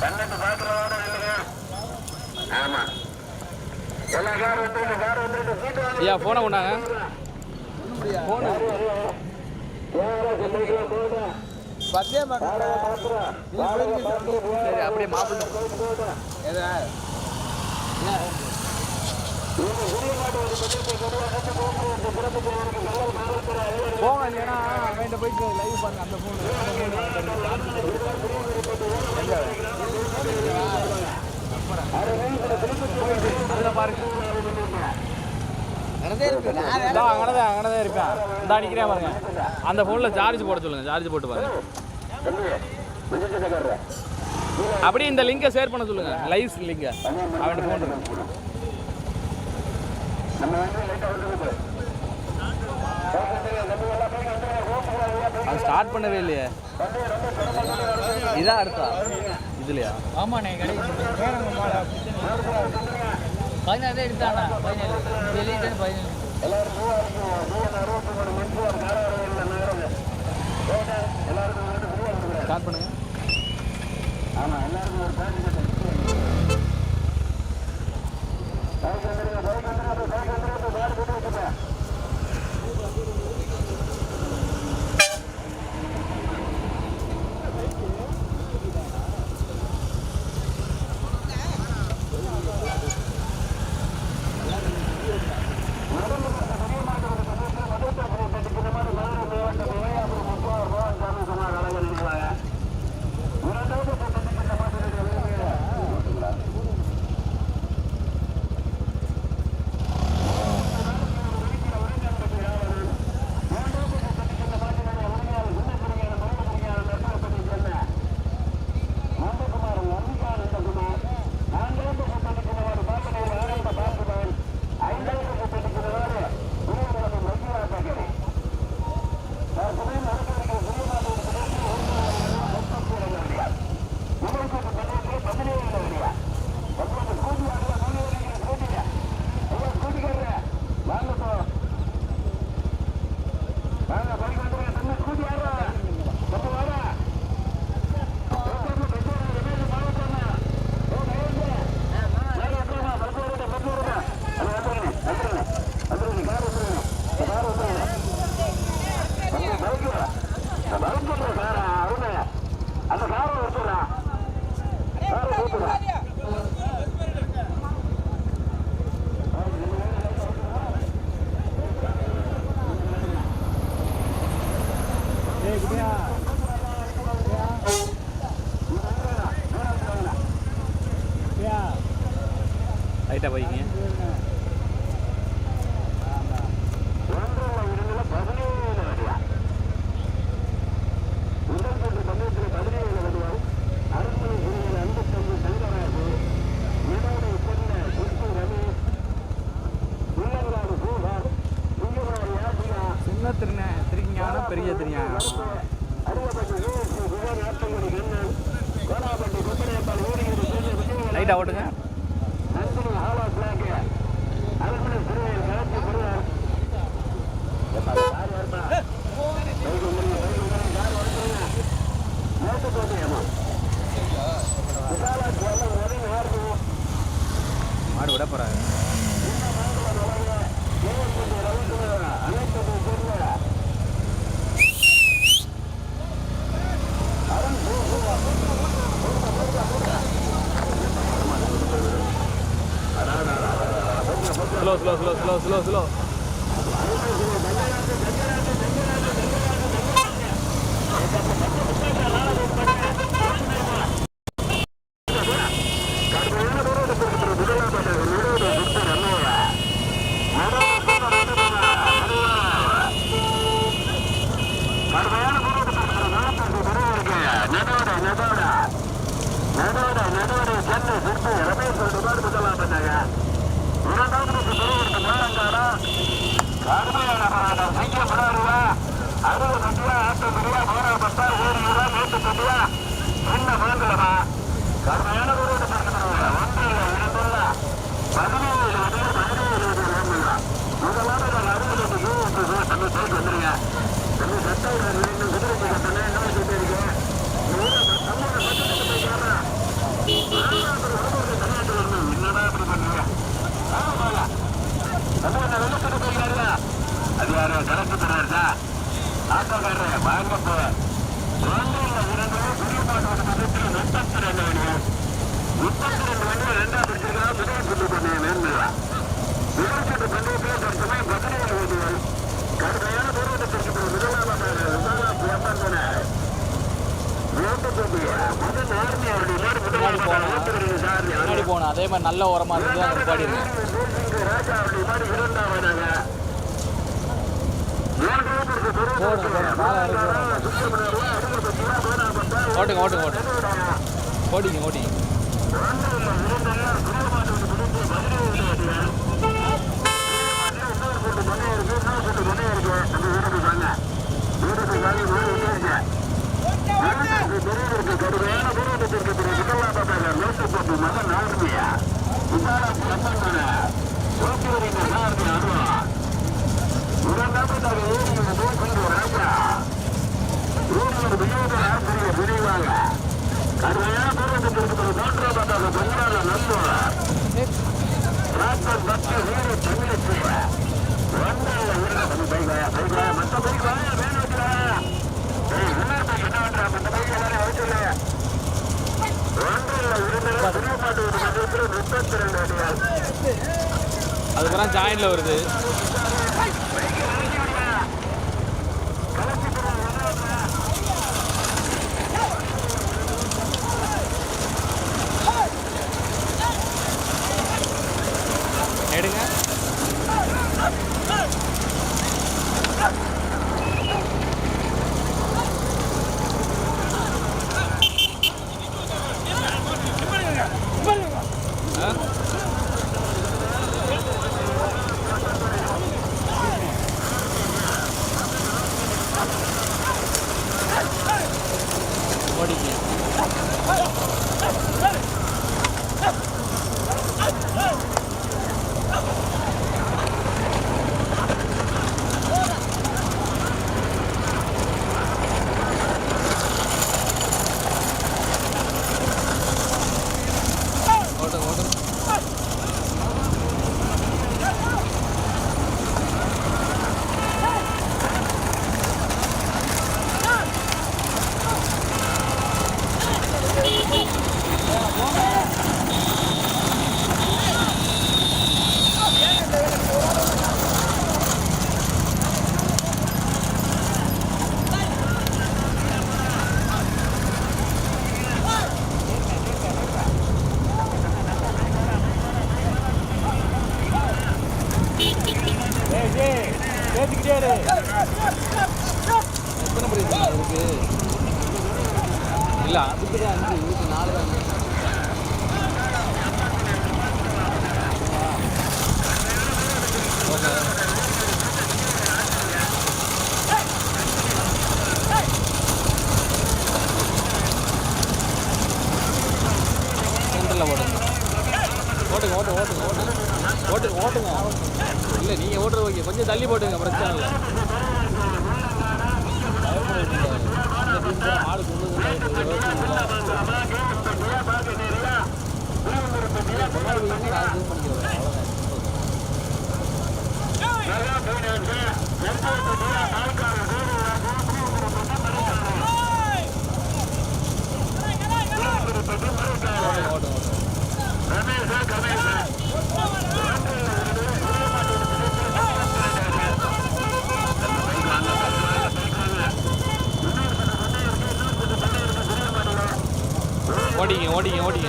கண்ணத்து பாக்குறதோட இல்லைங்க ஆமா. எல்லா கார் வந்துட்டு கார் வந்துட்டு சீட்டு வாங்க. ஐயா ஃபோனை கொண்டாங்க. சரி அப்படியே மாப்பிள்ளை. போங்க இல்லைன்னா அவன்கிட்ட போயிட்டு லைவ் பண்ண அந்த ஃபோனு அதில் பாருங்க. அங்கனதான் அங்கனதான் இருப்பேன் இந்த அடிக்கிறேன் பாருங்க. அந்த ஃபோனில் சார்ஜ் போட சொல்லுங்க. சார்ஜ் போட்டு பாருங்க. அப்படியே இந்த லிங்கை ஷேர் பண்ண சொல்லுங்க. லைவ் லிங்கை அவன் ஃபோன் அது ஸ்டார்ட் பண்ணவே இல்லையே. இதான் அடுத்தா இதுலையா? ஆமாண்ணே பதினாறு எடுத்தாண்ணா பதினேழு. வெளியே பதினேழு. ஸ்டார்ட் பண்ணுங்க. அந்த லைட்டாக போய்க்கிங்க மாடு விட போறாங்க Slow, slow, slow, slow, slow, slow. போகிறாங்க slow slow slow slow slow அது யாரு கணக்கு தராருதா ஆட்டோக்காரர் வாங்க போ ஒன்றில் இரண்டு குடிப்பாட்டு பக்கத்தில் முப்பத்தி ரெண்டு வண்டிகள் முப்பத்தி ரெண்டு வண்டிகள் ரெண்டாம் பிடிச்சிருக்கா முதல் சுற்று முதல் பந்தயத்தில் பதினேழு கடுமையான முன்னாடி போகணும் அதே மாதிரி நல்ல உரமா இருக்குது அந்த பாடிங்க ராஜா அவருடைய மாடு இரண்டாவதாக மூன்று ஓட்டுங்க ஓட்டுங்க ஓட்டுங்க. ஓட்டிங்க ஓட்டிங்க. விரிவாக ஓட்டு ஓட்டுங்க இல்லை நீங்கள் ஓட்டுறது ஓகே கொஞ்சம் தள்ளி போட்டுங்க பிரச்சனை இல்லை ஆடு ஓட்டுங்க ஓட்டுங்க ஓடிங்க ஓடிங்க ஓடிங்க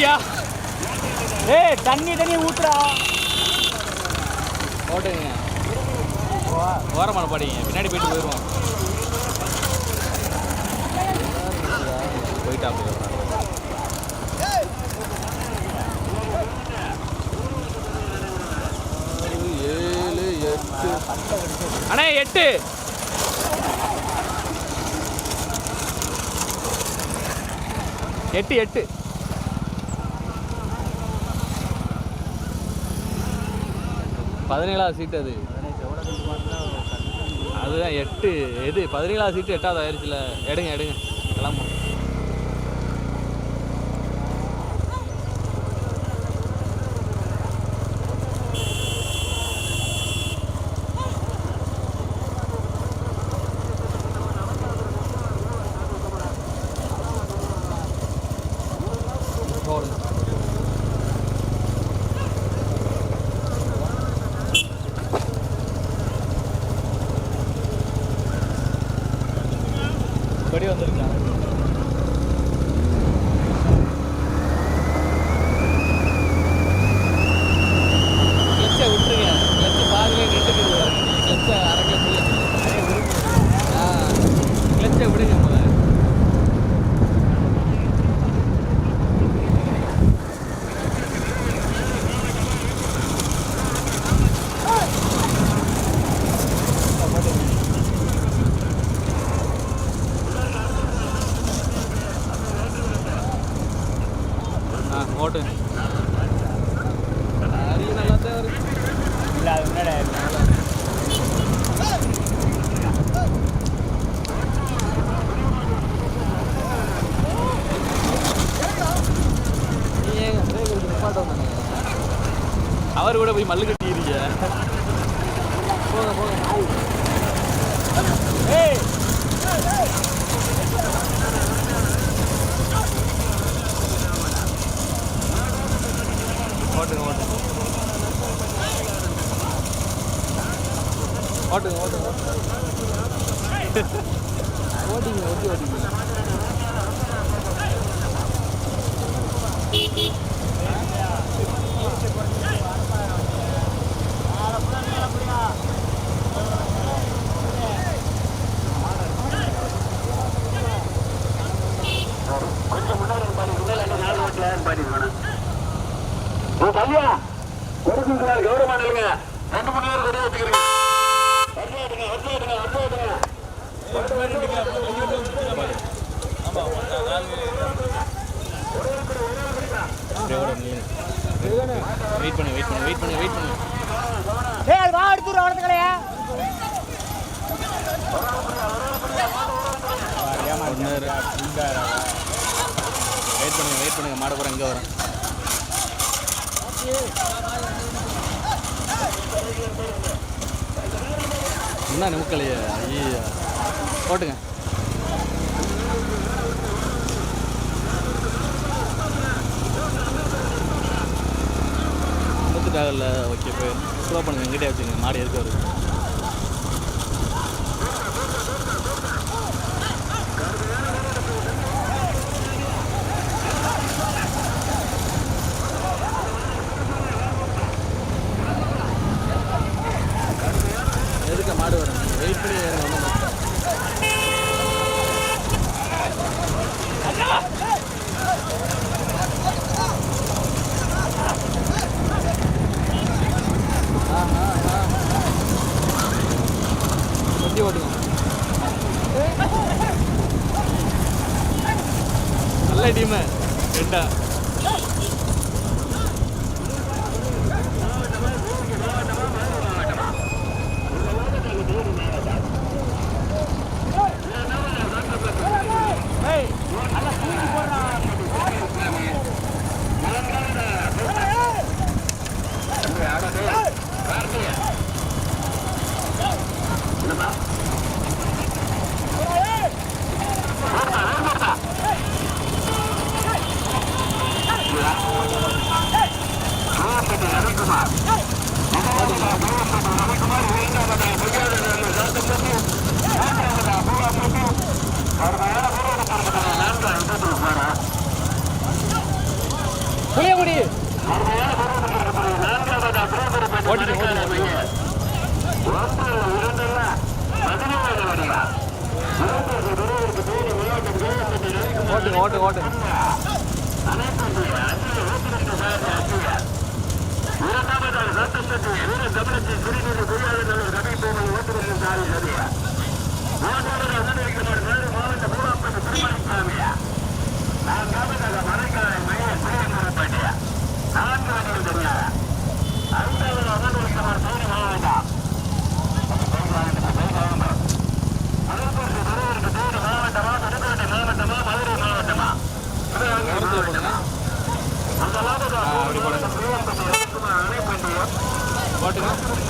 ஊத்தியா ஏய் தண்ணி தண்ணி ஊத்துறா ஓட்டுங்க ஓரமான படிங்க பின்னாடி போயிட்டு போயிடுவோம் போயிட்டா போயிடுறோம் ஏழு எட்டு. அண்ணே எட்டு. எட்டு எட்டு. பதினேழாவது சீட் அது. அதுதான் எட்டு எது? பதினேழாவது சீட்டு எட்டாவது ஆயிடுச்சுல எடுங்க எடுங்க. கிளம்பும் അങ്ങോട്ട്. ഇല്ല അതിന്റെ என்ன நிமுக்கலையே. ஐயா போட்டுங்க. முத்துட்டாகல ஓகே இப்போ ஸ்லோ பண்ணுங்க. எங்கிட்டே வச்சுங்க மாடி இருக்க வருது? 兄弟们真的。புளிய முடி ஓட்டுங்க ஓட்டுங்க ஓட்டுங்க இரண்டாவதாக சட்டத்துக்கு வீர தமிழத்தை குறிநீர் குறியாளர்கள் ரவி போவை ஓட்டுநர்கள் சாலை சரியா மூன்றாவதாக மாவட்ட மூலாப்பட்டு திருமணம் சாமியா நான்காவதாக மறைக்காய் போட்டுங்க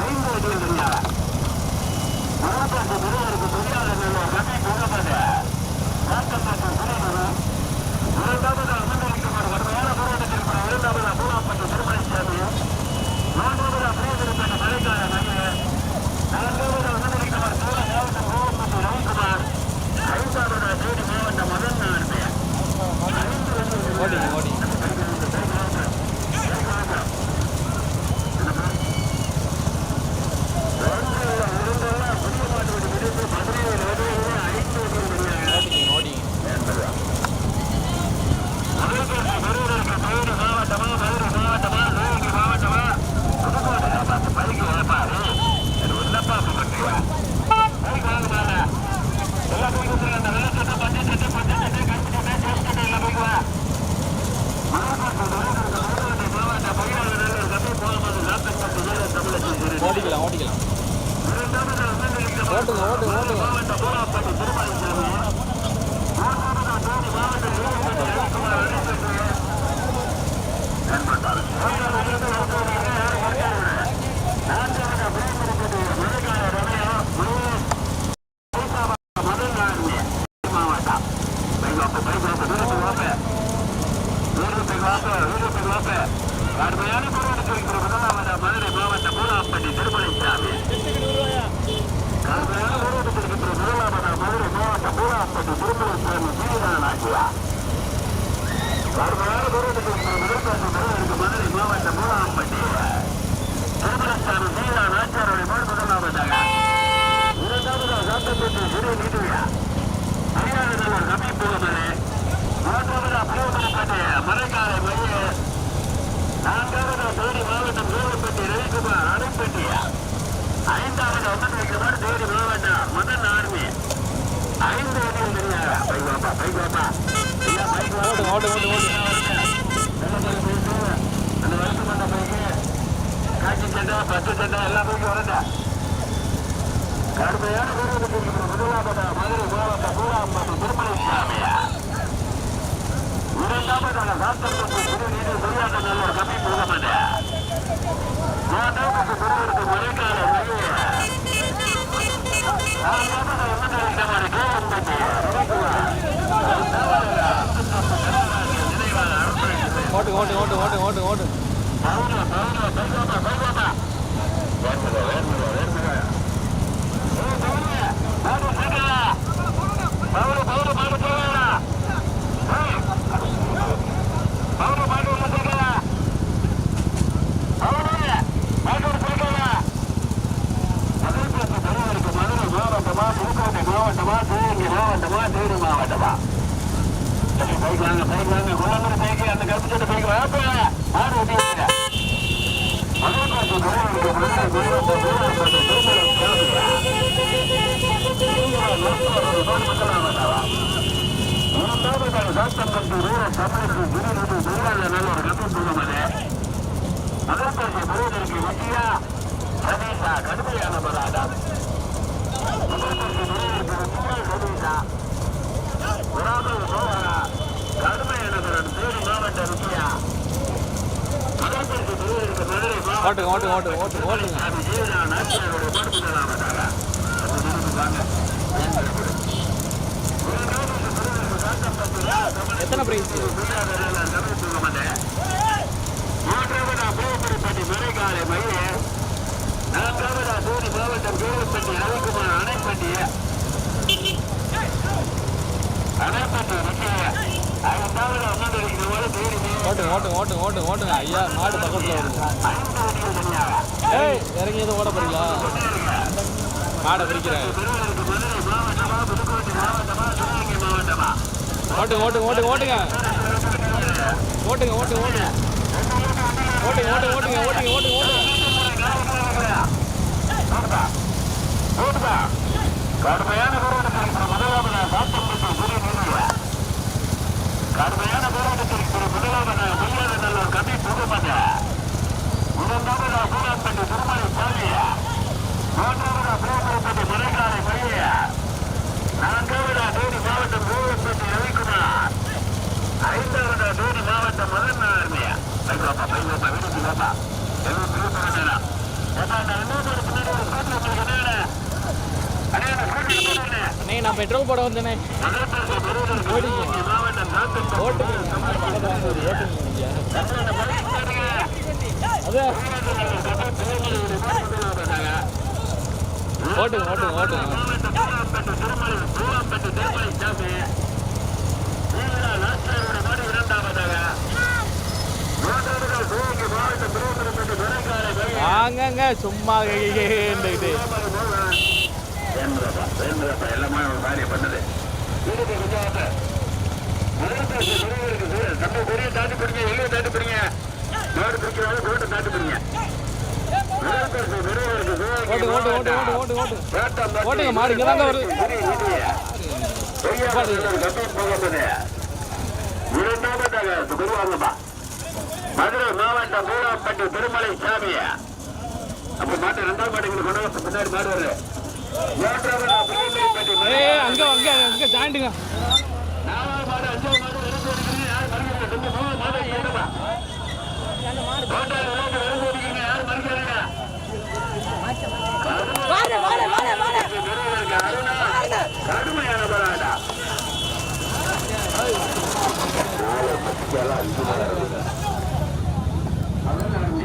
ஐந்து அடியில் இருந்தார். ஐந்தாவது அமர்வுக்கு தேடி மாவட்டம் முதல் ஆர்மி. ஓட்டு ஓட்டு ஓட்டு ஓட்டு அந்த வழக்கு பண்ண பைக்கு காட்சி சண்டை பத்து சண்டை எல்லா பைக்கும் வரண்டா கடுமையான முதலாவது மதுரை மாவட்ட பூராம்பட்டி திருமலை சாமியா இரண்டாவது சாத்தப்பட்டு கடுமையான மாவட்ட முக்கிய மகப்பேறு மதுரை ஓட்டுங்க ஓட்டுங்க ஓட்டுங்க ஓட்டுங்க ஓட்டுங்க எத்தனை பிரைஸ் மாவட்டம் கோவில்பட்டி ரவிக்குமார் அணைப்பட்டி அணைப்பட்டி ஓட்டுங்க ஓட்டுங்க ஓட்டுங்க ஓட்டுங்க ஓட்டுங்க ஐயா மாடு பக்கத்தில் வருது ஏய் இறங்கி எதுவும் ஓட போறீங்களா மாடை பிரிக்கிறேன் திருவள்ளூருக்கு மதுரை மாவட்டமா புதுக்கோட்டை மாவட்டமா சிவகங்கை ஓட்டுங்க ஓட்டுங்க ஓட்டுங்க ஓட்டுங்க ஓட்டுங்க ஓட்டுங்க ஓட்டுங்க ஓட்டுங்க ஓட்டுங்க ஓட்டுங்க ஓட்டுங்க ஓட்டுங்க ஓட்டுங்க கடுமையான அருமையான போராட்டத்தில் திரு முதலாவது உயர நல்ல கவி புதுமண முதலாவது கூடாப்பட்டி திருமலை பள்ளி மூன்றாவது புதுமணப்பட்டி முறைகாலை பள்ளி நான்காவது தோனி மாவட்டம் கோவில்பட்டி ரவிக்குமார். ஐந்தாவது தோனி மாவட்டம் மதன்நாராயணியா ஐயோப்பா ஐயோப்பா விடுதி பாப்பா எவ்வளவு திருப்பணா அண்ணே நான் பெட்ரோல் போட வந்தேனே. போயிட்டு ஓட்டுங்க ஓட்டுங்க ஓட்டுங்க வாங்கங்க சும்மா இந்த இது எல்லாமே ஒரு காரியம் பண்ணது. நம்ம பெரிய தாண்டி பிடிங்க எளிய தாண்டி பிடிங்க மாடு பிடிக்கிறாங்க கோட்டை தாண்டி பிடிங்க ஓட்டுங்க மாடு தாங்க வருது மதுரை மாவட்டம் பூராப்பட்டி திருமலை சாமிய அப்ப மாட்டு ரெண்டாவது மாட்டுக்கு கொண்டு வந்து பின்னாடி மாடு வருது அங்க அங்க அங்க கடுமையான பராடா நாளை பத்தியால அஞ்சு மணி